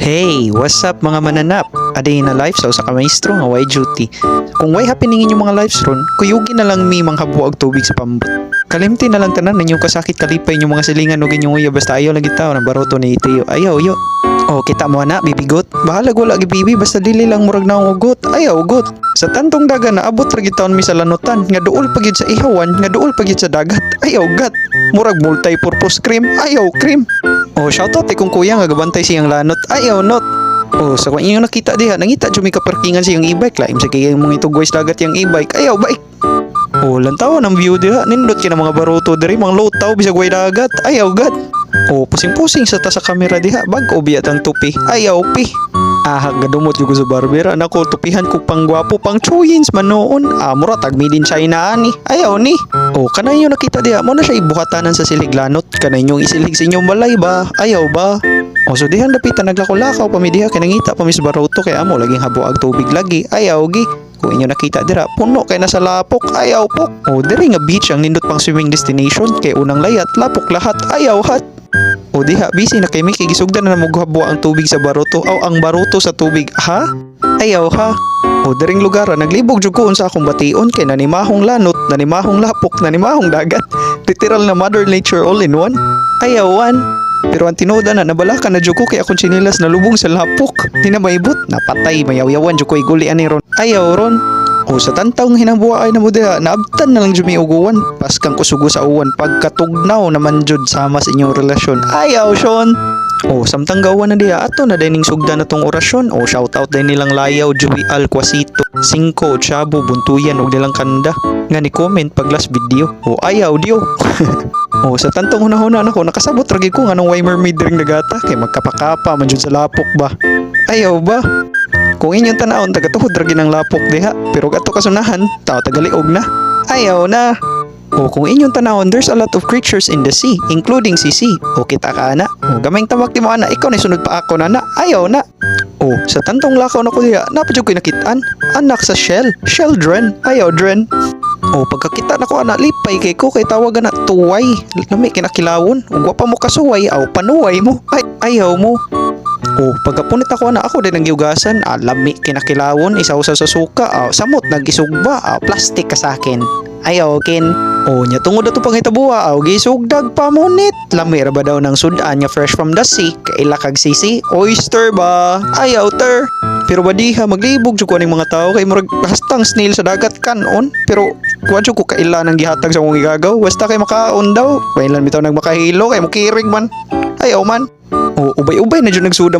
Hey, what's up mga mananap? Aday na life sa usa ka maestro nga way duty. Kung way happening inyong mga lives ron, kuyugi na lang mi mga buwag tubig sa pambot. Kalimti na lang tanan ninyong kasakit kalipay inyong mga silingan ug inyong uya basta ayaw lagi tao na baroto ni itiyo. Ayaw yo. Oh, kita mo na, bibigot. Bahala wala gi bibi basta dili lang murag na ugot. Ayaw ugot. Sa tantong daga na abot ra mi sa lanutan, nga duol pa gid sa ihawan, nga duol pa gid sa dagat. Ayaw gat. Murag multi-purpose cream. Ayaw cream. Oh, shoutout eh kung kuya nga gabantay siyang lanot. Ayaw not. Oh, sa kung inyong nakita diha, nangita jud mi kaparkingan siyang e-bike laim sa kay mga itugoys dagat yang e-bike. Ayaw bike. Oh, lantaw ang view diha. Nindot kina mga baruto diri, mga lotaw bisag way dagat. Ayaw gad. Oh, pusing-pusing sa ta sa kamera diha. Bag ko biyat ang tupi. Ayaw pi. Ah, gadumot yung sa barbera. Nako, tupihan ko pang gwapo, pang chuyins man noon. Ah, mura tag made in China ani. Ayaw ni. Oh, kanay yung nakita diha. Mo na siya ibuhatanan sa siliglanot. Kanay yung isilig sa inyong balay ba? Ayaw ba? O so dihan dapitan naglakaw-lakaw pamidiha kay nangita pa mis baroto kay amo laging habuag tubig lagi. Ayaw gi. Kung inyo nakita dira, puno kay nasa lapok, ayaw pok. O diri nga beach ang nindot pang swimming destination kay unang layat, lapok lahat, ayaw hat. O diha, busy na kay Mickey, gisugdan na namughabwa ang tubig sa baroto. Aw, ang baroto sa tubig, ha? Ayaw ha? O diring lugar, naglibog jud ko sa akong bation kay nanimahong lanot, nanimahong lapok, nanimahong dagat. Literal na mother nature all in one. Ayawan. Pero ang tinoda na nabala ka na jud ko kay akong chinilas na lubong sa lapok. Di na maibot, napatay, mayaw-yawan jud ko iguli ani ron. Ayaw ron. O sa tantawng hinambuha ay na mo naabtan na lang jud may uguwan. Pas kang kusugo sa uwan, pagkatugnaw naman jud sama sa inyong relasyon. Ayaw, Sean. O, samtang gawa na diha, ato na dining sugda na tong orasyon. O, shoutout din nilang Layaw, Joey Alquasito, Cinco, Chabo, Buntuyan, og nilang kanda. Nga ni comment pag last video. O, ayaw, diyo. o, sa tantong hunahuna na ko, nakasabot ragi ko nga nung way mermaid ring nagata. Kay magkapakapa, man jud sa lapok ba. Ayaw ba? Kung inyong tanawon, tagatuhod ragi ng lapok diha. Pero gato kasunahan, tao tagaliog na. Ayaw na. O kung inyong tanawon, there's a lot of creatures in the sea, including sisi. O kita ka ana. O gamayng tamak ti mo ana, ikaw na sunod pa ako na na. Ayaw na. O sa tantong lakaw na ko diha, napadyo ko nakitaan. Anak sa shell, shell dren. Ayaw dren. O pagkakita na ko ana, lipay kay ko kay tawagan na tuway. Lami kinakilawon. Ug wa pa mo kasuway, aw panuway mo. Ay, ayaw mo. Oh, pagkapunit ako na ako din ang giugasan, ah, lami kinakilawon, isaw sa suka, ah, samot nagisugba, ah, plastic ka sa akin. Ayaw kin. Oh, nya tungod ato pang hitabuha, aw gisugdag pa munit. Lami ra ba daw ng sudan nya fresh from the sea, kaila kag sisi, oyster ba? Ayaw ter. Pero ba diha maglibog jud ko ning mga tao kay murag hastang snail sa dagat kanon. Pero kuha jud ko kaila nang gihatag sa akong igagaw, basta kay makaon daw. Kailan bitaw nagmakahilo kay mo kirig man. Ayaw man. O ubay-ubay na jud nagsuda mo